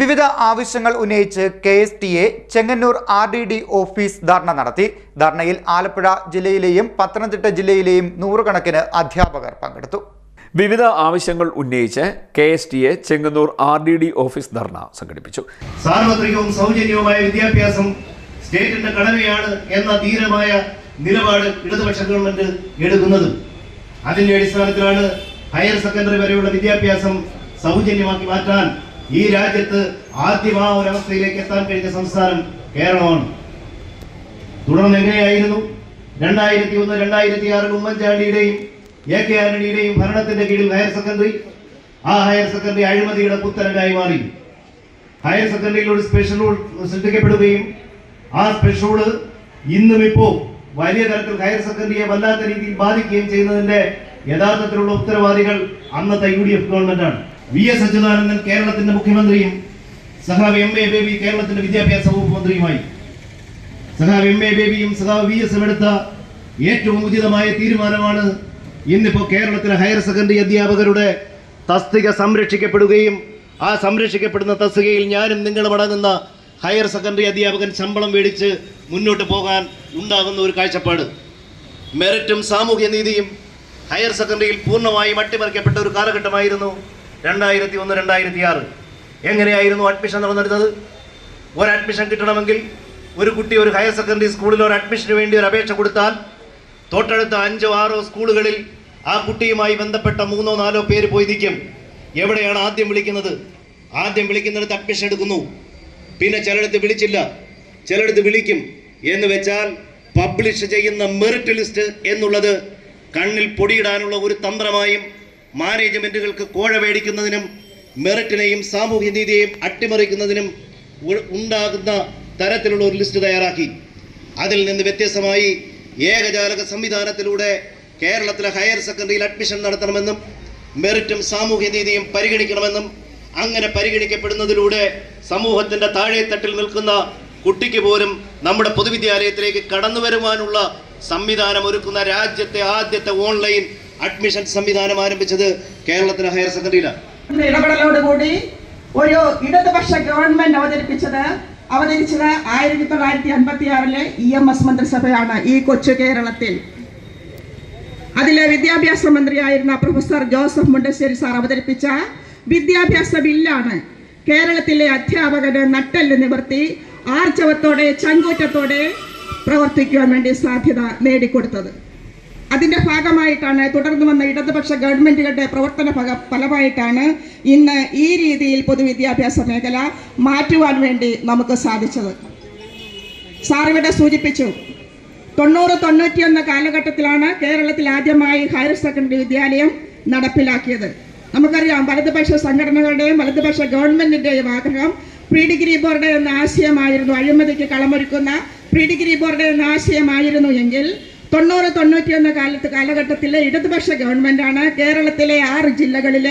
വിവിധ ആവശ്യങ്ങൾ ഉന്നയിച്ച് K S T A Chengannur R D D office ധർണ നടത്തി. ധർണയിൽ ആലപ്പുഴ ജില്ലയിലെയും പത്തനംതിട്ട ജില്ലയിലെയും നൂറുകണക്കിന് അധ്യാപകർ പങ്കെടുത്തു. വിവിധ ആവശ്യങ്ങൾ ഉന്നയിച്ച് K S T A Chengannur R D D office ധർണ സംഘടിപ്പിച്ചു. സാർവത്രികവും സൗജന്യവുമായ വിദ്യാഭ്യാസം സ്റ്റേറ്റിന്റെ കടമയാണ് എന്ന ധീരമായ നിലപാട് ഇടതുപക്ഷ ഗവൺമെന്റ് എടുക്കുന്നത്. അതിന്റെ അടിസ്ഥാനത്തിലാണ് ഹയർ സെക്കൻഡറി വരെയുള്ള വിദ്യാഭ്യാസം സൗജന്യമാക്കി മാറ്റാൻ ഈ രാജ്യത്ത് ആദ്യം ആ ഒരു അവസ്ഥയിലേക്ക് എത്താൻ കഴിഞ്ഞ സംസ്ഥാനം കേരളമാണ്. തുടർന്ന് എങ്ങനെയായിരുന്നു? രണ്ടായിരത്തി ഒന്ന് രണ്ടായിരത്തി ആറിൽ ഉമ്മൻചാണ്ടിയുടെയും എ കെ ആന്റണിയുടെയും ഭരണത്തിന്റെ കീഴിൽ ഹയർ സെക്കൻഡറി. ആ ഹയർ സെക്കൻഡറി അഴിമതിയുടെ പുത്തരനായി മാറി. ഹയർ സെക്കൻഡറിയിൽ ഒരു സ്പെഷ്യൽ റൂൾ സൃഷ്ടിക്കപ്പെടുകയും ആ സ്പെഷ്യൽ റൂൾ ഇന്നും ഇപ്പോ വലിയ തരത്തിൽ ഹയർ സെക്കൻഡറിയെ വല്ലാത്ത രീതിയിൽ ബാധിക്കുകയും ചെയ്യുന്നതിന്റെ യഥാർത്ഥത്തിലുള്ള ഉത്തരവാദികൾ അന്നത്തെ യു ഡി എഫ് ഗവൺമെന്റാണ്. വി എസ് അച്യുതാനന്ദൻ കേരളത്തിന്റെ മുഖ്യമന്ത്രിയും സഹാബ് എം എ ബേബി കേരളത്തിന്റെ വിദ്യാഭ്യാസ വകുപ്പ് മന്ത്രിയുമായി. സഹാബ് എം എ ബേബിയും സഹാബ് വി എസും എടുത്ത ഏറ്റവും ഉചിതമായ തീരുമാനമാണ് ഇന്നിപ്പോ കേരളത്തിലെ ഹയർ സെക്കൻഡറി അധ്യാപകരുടെ തസ്തിക സംരക്ഷിക്കപ്പെടുകയും ആ സംരക്ഷിക്കപ്പെടുന്ന തസ്തികയിൽ ഞാനും നിങ്ങളും അടങ്ങുന്ന ഹയർ സെക്കൻഡറി അധ്യാപകൻ ശമ്പളം മേടിച്ച് മുന്നോട്ട് പോകാൻ ഉണ്ടാകുന്ന ഒരു കാഴ്ചപ്പാട്. മെറിറ്റും സാമൂഹ്യ നീതിയും ഹയർ സെക്കൻഡറിയിൽ പൂർണമായും അട്ടിമറിക്കപ്പെട്ട ഒരു കാലഘട്ടമായിരുന്നു. രണ്ടായിരത്തി ഒന്ന് രണ്ടായിരത്തി ആറ് എങ്ങനെയായിരുന്നു അഡ്മിഷൻ നടന്നിരുന്നത് ഒരു അഡ്മിഷൻ കിട്ടണമെങ്കിൽ ഒരു കുട്ടി ഒരു ഹയർ സെക്കൻഡറി സ്കൂളിൽ ഒരു അഡ്മിഷന് വേണ്ടി ഒരു അപേക്ഷ കൊടുത്താൽ തൊട്ടടുത്ത അഞ്ചോ ആറോ സ്കൂളുകളിൽ ആ കുട്ടിയുമായി ബന്ധപ്പെട്ട മൂന്നോ നാലോ പേര് പോയി നിൽക്കും. എവിടെയാണ് ആദ്യം വിളിക്കുന്നത്? ആദ്യം വിളിക്കുന്നിടത്ത് അഡ്മിഷൻ എടുക്കുന്നു. പിന്നെ ചിലയിടത്ത് വിളിച്ചില്ല. ചിലയിടത്ത് വിളിക്കും എന്ന് വെച്ചാൽ പബ്ലിഷ് ചെയ്യുന്ന മെറിറ്റ് ലിസ്റ്റ് എന്നുള്ളത് കണ്ണിൽ പൊടിയിടാനുള്ള ഒരു തന്ത്രമായും മാനേജ്മെന്റുകൾക്ക് കോഴ മേടിക്കുന്നതിനും മെറിറ്റിനെയും സാമൂഹ്യ നീതിയെയും അട്ടിമറിക്കുന്നതിനും ഉണ്ടാകുന്ന തരത്തിലുള്ള ഒരു ലിസ്റ്റ് തയ്യാറാക്കി. അതിൽ നിന്ന് വ്യത്യസ്തമായി ഏകജാലക സംവിധാനത്തിലൂടെ കേരളത്തിലെ ഹയർ സെക്കൻഡറിയിൽ അഡ്മിഷൻ നടത്തണമെന്നും മെറിറ്റും സാമൂഹ്യ നീതിയും പരിഗണിക്കണമെന്നും അങ്ങനെ പരിഗണിക്കപ്പെടുന്നതിലൂടെ സമൂഹത്തിന്റെ താഴെത്തട്ടിൽ നിൽക്കുന്ന കുട്ടിക്ക് പോലും നമ്മുടെ പൊതുവിദ്യാലയത്തിലേക്ക് കടന്നു വരുവാനുള്ള സംവിധാനം ഒരുക്കുന്ന രാജ്യത്തെ ആദ്യത്തെ ഓൺലൈൻ അഡ്മിഷൻ സംവിധാനം ആരംഭിച്ചത് കേരളത്തിലെ ഹയർ സെക്കൻഡറിയിലാണ്. ഇടപെടലോടുകൂടി ഒരു ഇടതുപക്ഷ ഗവൺമെന്റ് അവതരിപ്പിച്ചത് അവതരിച്ചത് ആയിരത്തി തൊള്ളായിരത്തി അൻപത്തി ആറിലെ ഇ എം എസ് മന്ത്രിസഭയാണ് ഈ കൊച്ചു കേരളത്തിൽ. അതിലെ വിദ്യാഭ്യാസ മന്ത്രിയായിരുന്ന പ്രൊഫസർ ജോസഫ് മുണ്ടശ്ശേരി സാർ അവതരിപ്പിച്ച വിദ്യാഭ്യാസ ബില്ലാണ് കേരളത്തിലെ അധ്യാപകന് നട്ടെല്ല് നിവർത്തി ആർജവത്തോടെ ചങ്കൂറ്റത്തോടെ പ്രവർത്തിക്കുവാൻ വേണ്ടി സാധ്യത നേടിക്കൊടുത്തത്. അതിന്റെ ഭാഗമായിട്ടാണ് തുടർന്നു വന്ന ഇടതുപക്ഷ ഗവൺമെന്റുകളുടെ പ്രവർത്തന ഫലമായിട്ടാണ് ഇന്ന് ഈ രീതിയിൽ പൊതുവിദ്യാഭ്യാസ മേഖല മാറ്റുവാൻ വേണ്ടി നമുക്ക് സാധിച്ചത്. സാറിവിടെ സൂചിപ്പിച്ചു തൊണ്ണൂറ് തൊണ്ണൂറ്റിയൊന്ന് കാലഘട്ടത്തിലാണ് കേരളത്തിൽ ആദ്യമായി ഹയർ സെക്കൻഡറി വിദ്യാലയം നടപ്പിലാക്കിയത്. നമുക്കറിയാം വലതുപക്ഷ സംഘടനകളുടെയും വലതുപക്ഷ ഗവൺമെന്റിന്റെയും ആഗ്രഹം പ്രീ ഡിഗ്രി ബോർഡ് എന്ന ആശയമായിരുന്നു. അഴിമതിക്ക് കളമൊരുക്കുന്ന പ്രീ ഡിഗ്രി ബോർഡ് എന്ന ആശയമായിരുന്നു എങ്കിൽ തൊണ്ണൂറ് തൊണ്ണൂറ്റിയൊന്ന് കാലത്ത് കാലഘട്ടത്തിലെ ഇടതുപക്ഷ ഗവൺമെന്റാണ് കേരളത്തിലെ ആറ് ജില്ലകളിൽ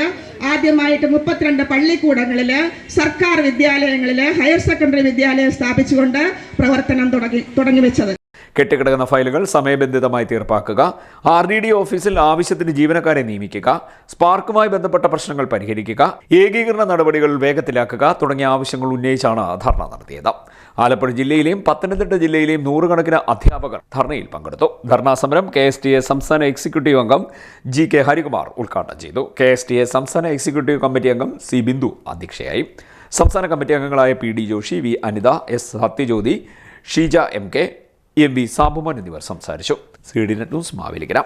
ആദ്യമായിട്ട് മുപ്പത്തിരണ്ട് പള്ളിക്കൂടങ്ങളിൽ സർക്കാർ വിദ്യാലയങ്ങളിൽ ഹയർ സെക്കൻഡറി വിദ്യാലയം സ്ഥാപിച്ചുകൊണ്ട് പ്രവർത്തനം തുടങ്ങി തുടങ്ങി വെച്ചത്. കെട്ടിക്കിടക്കുന്ന ഫയലുകൾ സമയബന്ധിതമായി തീർപ്പാക്കുക ആർ ഡി ഡി ഓഫീസിൽ ആവശ്യത്തിന് ജീവനക്കാരെ നിയമിക്കുക സ്പാർക്കുമായി ബന്ധപ്പെട്ട പ്രശ്നങ്ങൾ പരിഹരിക്കുക ഏകീകരണ നടപടികൾ വേഗത്തിലാക്കുക തുടങ്ങിയ ആവശ്യങ്ങൾ ഉന്നയിച്ചാണ് ധർണ നടത്തിയത്. ആലപ്പുഴ ജില്ലയിലെയും പത്തനംതിട്ട ജില്ലയിലെയും നൂറുകണക്കിന് അധ്യാപകർ ധർണയിൽ പങ്കെടുത്തു. ധർണാ സമരം കെ എസ് ടി എ സംസ്ഥാന എക്സിക്യൂട്ടീവ് അംഗം ജി കെ ഹരികുമാർ ഉദ്ഘാടനം ചെയ്തു. കെ എസ് ടി എ സംസ്ഥാന എക്സിക്യൂട്ടീവ് കമ്മിറ്റി അംഗം സി ബിന്ദു അധ്യക്ഷയായി. സംസ്ഥാന കമ്മിറ്റി അംഗങ്ങളായ P D Joshi V Anitha S Sathyajyothi Sheeja M K M V Sabuman എന്നിവർ സംസാരിച്ചു. C D net news Mavelikkara.